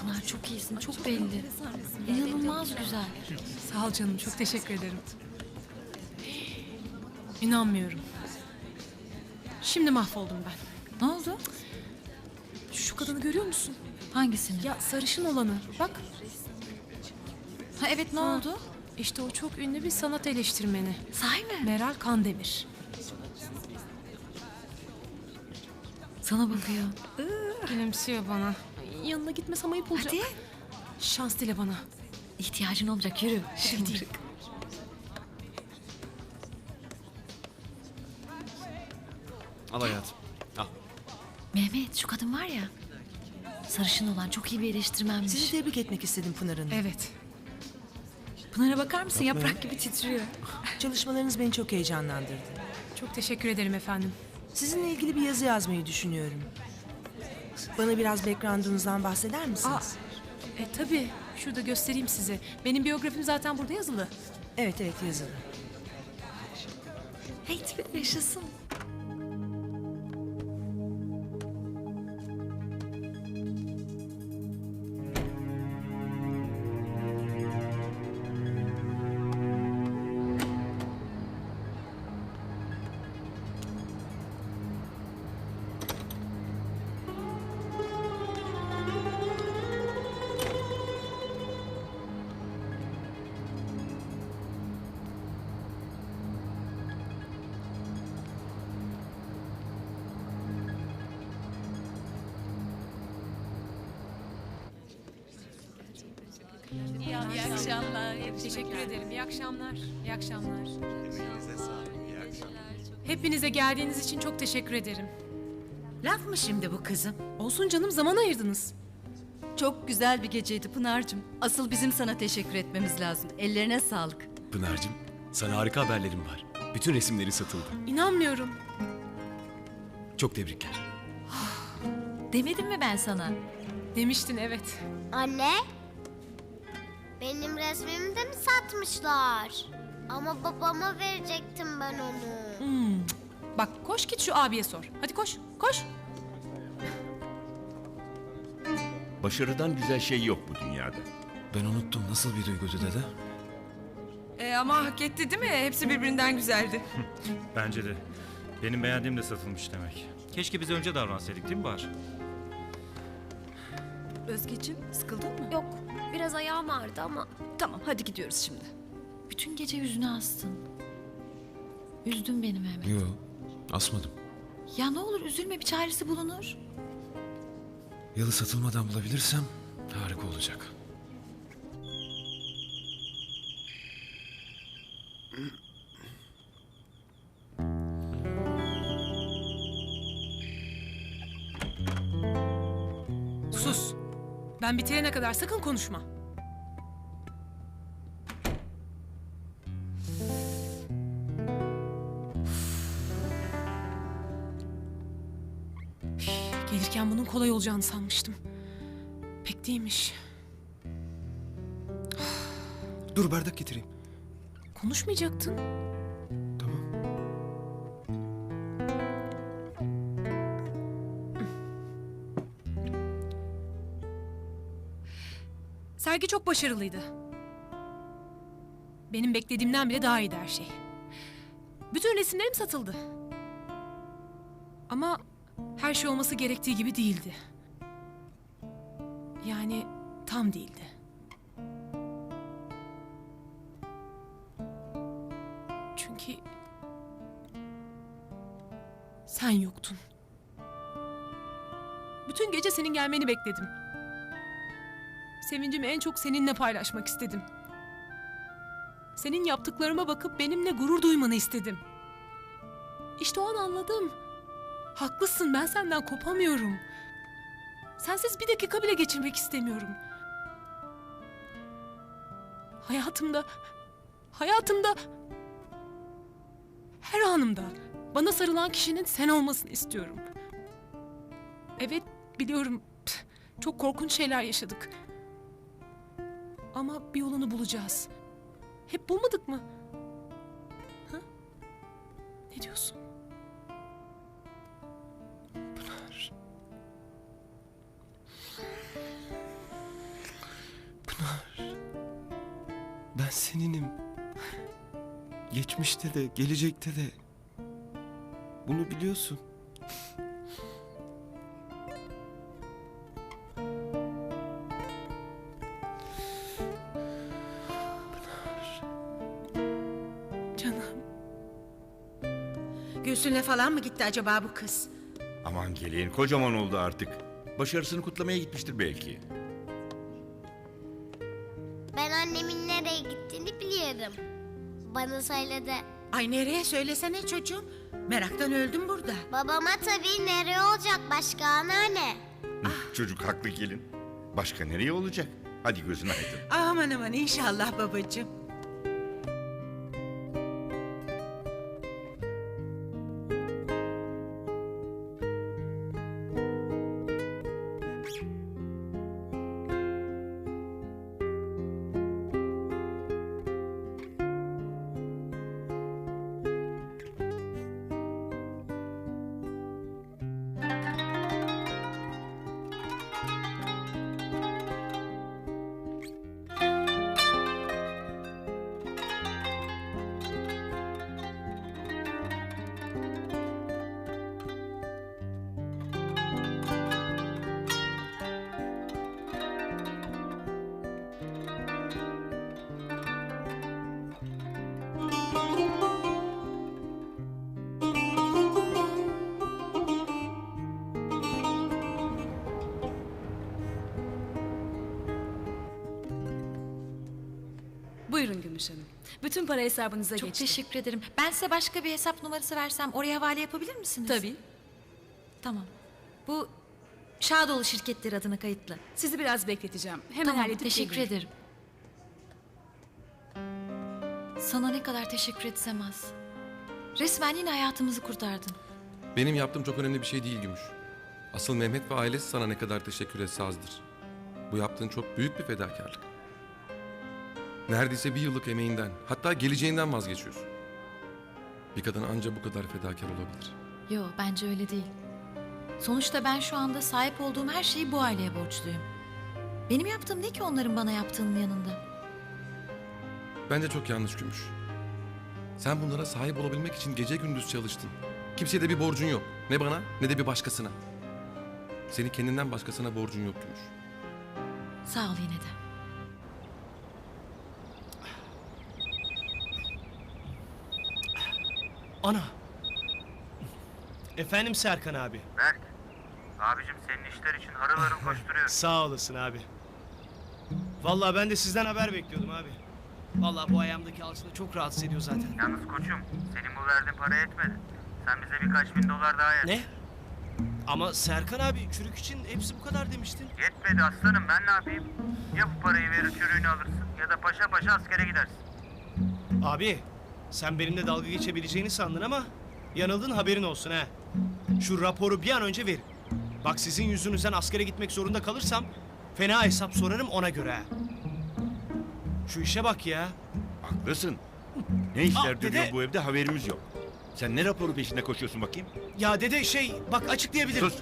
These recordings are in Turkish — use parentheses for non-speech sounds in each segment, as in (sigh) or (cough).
Pınar çok iyisin, çok belli. İnanılmaz güzel. Sağ ol canım, çok teşekkür ederim. İnanmıyorum. Şimdi mahvoldum ben. Ne oldu? Şu kadını görüyor musun? Hangisini? Ya sarışın olanı. Bak. Ha evet ne oldu? İşte o çok ünlü bir sanat eleştirmeni. Sahi mi? Meral Kandemir. Sana bakıyor. Gülümsüyor bana. Yanına gitmesem ayıp olacak. Hadi. Şans dile bana. İhtiyacın olacak yürü. Gideyim. Al hayatım. Al. Mehmet şu kadın var ya. Sarışın olan çok iyi bir eleştirmenmiş. Sizi tebrik etmek istedim Pınar Hanım. Evet. Pınar'a bakar mısın? Yaprak gibi titriyor. Çalışmalarınız beni çok heyecanlandırdı. Çok teşekkür ederim efendim. Sizinle ilgili bir yazı yazmayı düşünüyorum. Bana biraz background'unuzdan bahseder misiniz? E tabii. Şurada göstereyim size. Benim biyografim zaten burada yazılı. Evet evet yazılı. Hey tipi yaşasın. İyi akşamlar. Teşekkür ederim. İyi akşamlar. İyi akşamlar. Hepinize geldiğiniz için çok teşekkür ederim. Laf mı şimdi bu kızım? Olsun canım zaman ayırdınız. Çok güzel bir geceydi Pınar'cığım. Asıl bizim sana teşekkür etmemiz lazım. Ellerine sağlık. Pınar'cığım sana harika haberlerim var. Bütün resimleri satıldı. İnanmıyorum. Çok tebrikler. Demedim mi ben sana? Demiştin evet. Anne, benim resmimi de mi satmışlar? Ama babama verecektim ben onu. Bak koş git şu abiye sor. Hadi koş, koş. Başarıdan güzel şey yok bu dünyada. Ben unuttum nasıl bir duygudu dede? E, ama hak etti değil mi? Hepsi birbirinden güzeldi. (laughs) Bence de. Benim beğendiğim de satılmış demek. Keşke biz önce davransaydık değil mi Bahar? Özgeciğim sıkıldın mı? Yok, biraz ayağım ağrıdı ama Tamam hadi gidiyoruz şimdi. Bütün gece yüzüne astın. Üzdün beni Mehmet. Yo asmadım. Ya ne olur üzülme bir çaresi bulunur. Yalı satılmadan bulabilirsem harika olacak. Ben bitirene kadar sakın konuşma. Gelirken bunun kolay olacağını sanmıştım. Pek değilmiş. Dur bardak getireyim. Konuşmayacaktın. Sergi çok başarılıydı. Benim beklediğimden bile daha iyiydi her şey. Bütün resimlerim satıldı. Ama her şey olması gerektiği gibi değildi. Yani tam değildi. Çünkü sen yoktun. Bütün gece senin gelmeni bekledim. Sevincimi en çok seninle paylaşmak istedim. Senin yaptıklarıma bakıp benimle gurur duymanı istedim. İşte o an anladım. Haklısın ben senden kopamıyorum. Sensiz bir dakika bile geçirmek istemiyorum. Hayatımda, hayatımda, her anımda bana sarılan kişinin sen olmasını istiyorum. Evet biliyorum çok korkunç şeyler yaşadık. Ama bir yolunu bulacağız. Hep bulmadık mı? Ha? Ne diyorsun? Ben seninim. Geçmişte de, gelecekte de. Bunu biliyorsun. Gülsün'le falan mı gitti acaba bu kız? Aman gelin kocaman oldu artık. Başarısını kutlamaya gitmiştir belki. Ben annemin nereye gittiğini biliyorum. Bana söyledi. Ay nereye söylesene çocuğum. Meraktan öldüm burada. Babama tabii nereye olacak başka anneanne? Çocuk haklı gelin. Başka nereye olacak? Hadi gözün aydın. Aman aman inşallah babacığım. Buyurun Gümüş Hanım. Bütün para hesabınıza Çok geçti. teşekkür ederim. Ben size başka bir hesap numarası versem oraya havale yapabilir misiniz? Tabii. Tamam. Bu Şadoğlu şirketleri adına kayıtlı. Sizi biraz bekleteceğim. Hemen tamam, halledip teşekkür gelirim. ederim. Sana ne kadar teşekkür etsem az. Resmen yine hayatımızı kurtardın. Benim yaptığım çok önemli bir şey değil Gümüş. Asıl Mehmet ve ailesi sana ne kadar teşekkür etse azdır. Bu yaptığın çok büyük bir fedakarlık. Neredeyse bir yıllık emeğinden, hatta geleceğinden vazgeçiyorsun. Bir kadın anca bu kadar fedakar olabilir. Yo bence öyle değil. Sonuçta ben şu anda sahip olduğum her şeyi bu aileye borçluyum. Benim yaptığım ne ki onların bana yaptığının yanında? Bence çok yanlış Gümüş. Sen bunlara sahip olabilmek için gece gündüz çalıştın. Kimseye de bir borcun yok. Ne bana ne de bir başkasına. Seni kendinden başkasına borcun yok Gümüş. Sağ ol yine de. Ana. Efendim Serkan abi. Berk. Abicim senin işler için harıl harıl (laughs) koşturuyorum. Sağ olasın abi. Vallahi ben de sizden haber bekliyordum abi. Vallahi bu ayağımdaki alçıda çok rahatsız ediyor zaten. Yalnız koçum senin bu verdiğin para yetmedi. Sen bize birkaç bin dolar daha yet. Ne? Ama Serkan abi çürük için hepsi bu kadar demiştin. Yetmedi aslanım ben ne yapayım? Ya bu parayı verir çürüğünü alırsın ya da paşa paşa askere gidersin. Abi sen benimle dalga geçebileceğini sandın ama yanıldın haberin olsun ha. Şu raporu bir an önce verin. Bak sizin yüzünüzden askere gitmek zorunda kalırsam fena hesap sorarım ona göre ha. Şu işe bak ya. Haklısın. Ne işler Aa, dönüyor dede. bu evde haberimiz yok. Sen ne raporu peşinde koşuyorsun bakayım? Ya dede şey bak açıklayabilirim. Sus.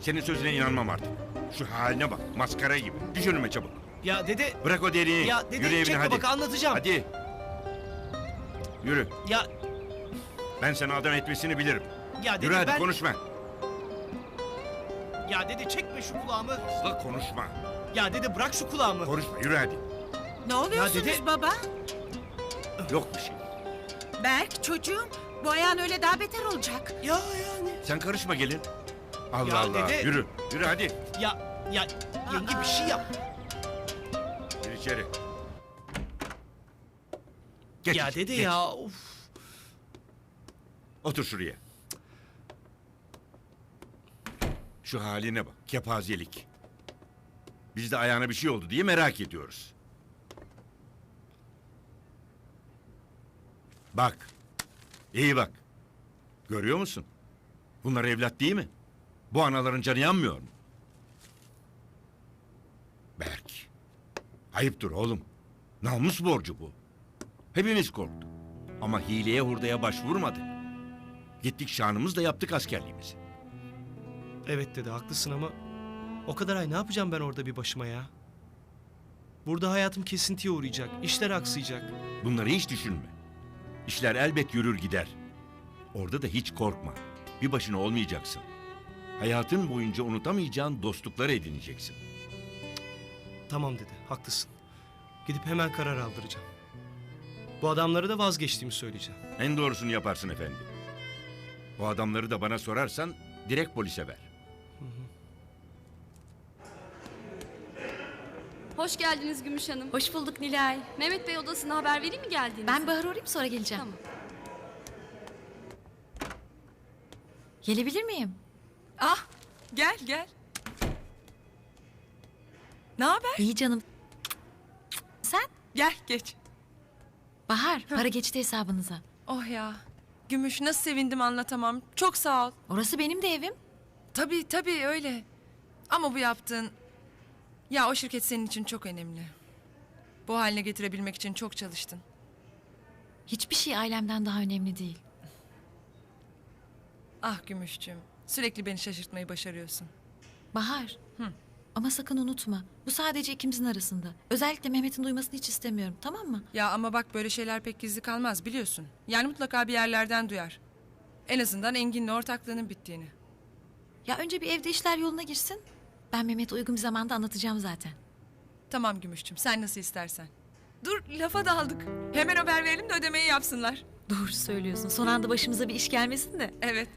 Senin sözüne inanmam artık. Şu haline bak. Maskara gibi. Düş önüme çabuk. Ya dede Bırak o deliği. Ya dede, Yürü evine çekme hadi. bak, anlatacağım. Hadi. Yürü. ya Ben sana adam etmesini bilirim. ya dede Yürü hadi ben konuşma. ya dede çekme şu kulağımı. Asla konuşma. Ya dede bırak şu kulağımı. Konuşma yürü hadi. Ne oluyorsunuz Ya dede- baba? Yok bir şey. Berk çocuğum bu ayağın öyle daha beter olacak. Ya yani. Sen karışma gelin. Allah Ya Allah. dede- Yürü. Yürü hadi. Ya ya yenge bir şey yap. Gir içeri. Geç ya dede geç. ya of. Otur şuraya. Şu haline bak. Kepazelik. Biz de ayağına bir şey oldu diye merak ediyoruz. Bak. İyi bak. Görüyor musun? Bunlar evlat değil mi? Bu anaların canı yanmıyor mu? Berk. Ayıptır oğlum. Namus borcu bu. Hepimiz korktuk. Ama hileye hurdaya başvurmadık. Gittik şanımızla yaptık askerliğimizi. Evet dede haklısın ama o kadar ay ne yapacağım ben orada bir başıma ya? Burada hayatım kesintiye uğrayacak. işler aksayacak. Bunları hiç düşünme. İşler elbet yürür gider. Orada da hiç korkma. Bir başına olmayacaksın. Hayatın boyunca unutamayacağın dostluklar edineceksin. Tamam dedi. Haklısın. Gidip hemen karar aldıracağım. Bu adamları da vazgeçtiğimi söyleyeceğim. En doğrusunu yaparsın efendi. Bu adamları da bana sorarsan direkt polise ver. Hoş geldiniz Gümüş Hanım. Hoş bulduk Nilay. Mehmet Bey odasına haber vereyim mi geldiğinizi? Ben Bahar'ı arayayım sonra geleceğim. Tamam. Gelebilir miyim? Ah gel gel. Ne haber? İyi canım. Sen? Gel geç. Bahar, para geçti hesabınıza. Oh ya. Gümüş nasıl sevindim anlatamam. Çok sağ ol. Orası benim de evim. Tabii tabii öyle. Ama bu yaptığın... Ya o şirket senin için çok önemli. Bu haline getirebilmek için çok çalıştın. Hiçbir şey ailemden daha önemli değil. Ah Gümüşcüğüm. Sürekli beni şaşırtmayı başarıyorsun. Bahar. Ama sakın unutma. Bu sadece ikimizin arasında. Özellikle Mehmet'in duymasını hiç istemiyorum. Tamam mı? Ya ama bak böyle şeyler pek gizli kalmaz biliyorsun. Yani mutlaka bir yerlerden duyar. En azından Engin'le ortaklığının bittiğini. Ya önce bir evde işler yoluna girsin. Ben Mehmet'e uygun bir zamanda anlatacağım zaten. Tamam Gümüşcüğüm sen nasıl istersen. Dur lafa daldık. Hemen haber verelim de ödemeyi yapsınlar. Doğru söylüyorsun. Son anda başımıza bir iş gelmesin de. Evet.